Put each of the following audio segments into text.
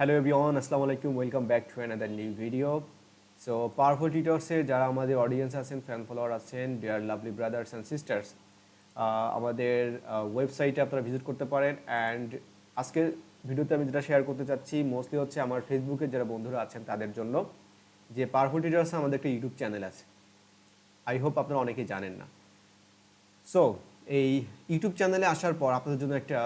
Hello everyone আসসালামু আলাইকুম welcome back to another new video so powerful টিউটর্সের যারা আমাদের অডিয়েন্স আছেন ফ্যান ফলোয়ার আছেন dear lovely brothers and sisters আমাদের ওয়েবসাইটে আপনারা ভিজিট করতে পারেন অ্যান্ড আজকের ভিডিওতে আমি যেটা শেয়ার করতে চাচ্ছি মোস্টলি হচ্ছে আমার ফেসবুকে যারা বন্ধুরা আছেন তাদের জন্য, যে পাওয়ারফুল টিউটর্সে আমাদের একটা ইউটিউব চ্যানেল আছে। আই হোপ আপনারা অনেকেই জানেন না। সো এই ইউটিউব চ্যানেলে আসার পর আপনাদের জন্য একটা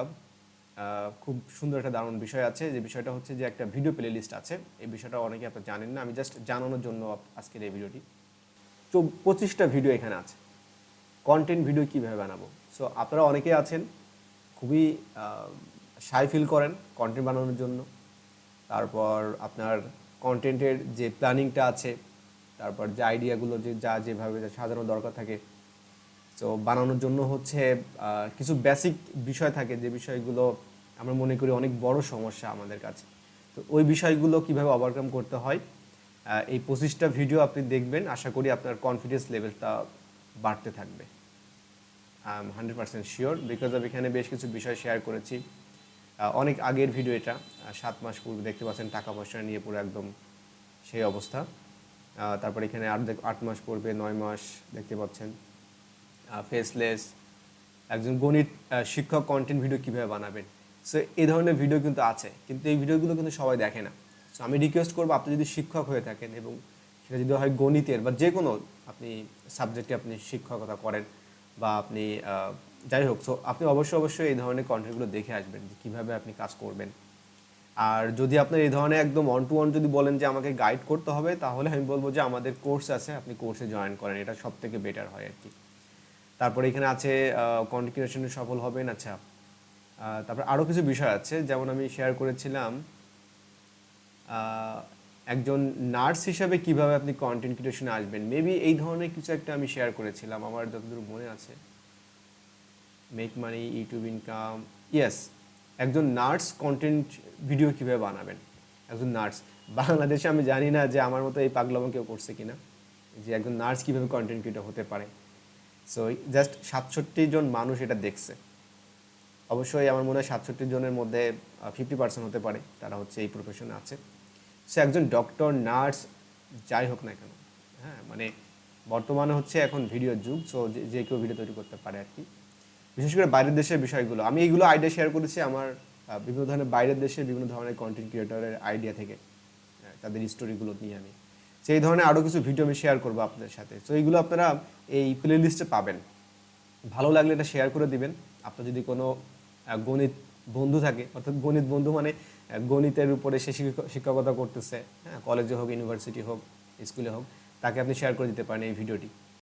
খুব সুন্দর একটা দারুণ বিষয় আছে। যে বিষয়টা হচ্ছে যে একটা ভিডিও প্লে লিস্ট আছে। এই বিষয়টা অনেকে আপনারা জানেন না। আমি জাস্ট জানানোর জন্য আজকের এই ভিডিওটি তো পঁচিশটা ভিডিও এখানে আছে। কন্টেন্ট ভিডিও কীভাবে বানাবো? সো আপনারা অনেকে আছেন, খুবই সাই ফিল করেন কন্টেন্ট বানানোর জন্য। তারপর আপনার কন্টেন্টের যে প্ল্যানিংটা আছে, তারপর যে আইডিয়াগুলো যে যা যেভাবে যা সাজানো দরকার থাকে। তো বানানোর জন্য হচ্ছে কিছু বেসিক বিষয় থাকে। যে বিষয়গুলো আমরা মনে করি অনেক বড় সমস্যা আমাদের কাছে। তো ওই বিষয়গুলো কীভাবে ওভারকাম করতে হয় এই পঁচিশটা ভিডিও আপনি দেখবেন, আশা করি আপনার কনফিডেন্স লেভেলটা বাড়তে থাকবে। I am hundred percent sure because আমি এখানে বেশ কিছু বিষয় শেয়ার করেছি। অনেক আগের ভিডিও এটা সাত মাস পূর্বে দেখতে পাচ্ছেন, টাকা পয়সা নিয়ে পুরো একদম সেই অবস্থা। তারপর এখানে আট আট মাস পূর্বে, নয় মাস দেখতে পাচ্ছেন ফেসলেস একজন গণিত শিক্ষক কন্টেন্ট ভিডিও কীভাবে বানাবেন? সো এই ধরনের ভিডিও কিন্তু আছে, কিন্তু এই ভিডিওগুলো কিন্তু সবাই দেখে না। সো আমি রিকোয়েস্ট করব আপনি যদি শিক্ষক হয়ে থাকেন এবং সেটা যদি হয় গণিতের বা যে কোনো আপনি সাবজেক্টে আপনি শিক্ষকতা করেন বা আপনি যাই হোক সো আপনি অবশ্যই অবশ্যই এই ধরনের কন্টেন্টগুলো দেখে আসবেন যে কীভাবে আপনি কাজ করবেন। আর যদি আপনার এই ধরনের একদম ওয়ান টু ওয়ান যদি বলেন যে আমাকে গাইড করতে হবে, তাহলে আমি বলব যে আমাদের কোর্স আছে, আপনি কোর্সে জয়েন করেন, এটা সব থেকে বেটার হয় আর কি। তারপরে এখানে আছে কন্টিনিউশনে সফল হবেন আচ্ছা। তারপর আরও কিছু বিষয় আছে। যেমন আমি শেয়ার করেছিলাম একজন নার্স হিসাবে কীভাবে আপনি কন্টেন্ট ক্রিয়েশনে আসবেন। মেবি এই ধরনের কিছু একটা আমি শেয়ার করেছিলাম, আমার যতদূর মনে আছে। Make money YouTube income yes একজন নার্স কন্টেন্ট ভিডিও কীভাবে বানাবেন? একজন নার্স বাংলাদেশে আমি জানি না যে আমার মতো এই পাগলামো কেউ করছে কিনা, যে একজন নার্স কীভাবে কন্টেন্ট ক্রিয়েটর হতে পারে। সো জাস্ট সাতষট্টি জন মানুষ এটা দেখছে। অবশ্যই আমার মনে হয় সাতষট্টি জনের মধ্যে ফিফটি পার্সেন্ট হতে পারে তারা হচ্ছে এই প্রফেশনে আছে। সে একজন ডক্টর নার্স যাই হোক না কেন হ্যাঁ মানে বর্তমানে হচ্ছে এখন ভিডিওর যুগ সো যে কেউ ভিডিও তৈরি করতে পারে আর কি। বিশেষ করে বাইরের দেশের বিষয়গুলো আমি এইগুলো আইডিয়া শেয়ার করেছি আমার বিভিন্ন ধরনের বাইরের দেশের বিভিন্ন ধরনের কন্টেন্ট ক্রিয়েটরের আইডিয়া থেকে হ্যাঁ, তাদের স্টোরিগুলো নিয়ে আমি। সেই ধরনের আরও কিছু ভিডিও আমি শেয়ার করব আপনাদের সাথে। তো এইগুলো আপনারা এই প্লে লিস্টে পাবেন। ভালো লাগলে এটা শেয়ার করে দিবেন। আপনার যদি কোনো গণিত বন্ধু থাকে। অর্থাৎ গণিত বন্ধু মানে গণিতের উপরে সে শিক্ষকতা করতেছে। হ্যাঁ কলেজে হোক ইউনিভার্সিটি হোক স্কুলে হোক, তাকে আপনি শেয়ার করে দিতে পারেন এই ভিডিওটি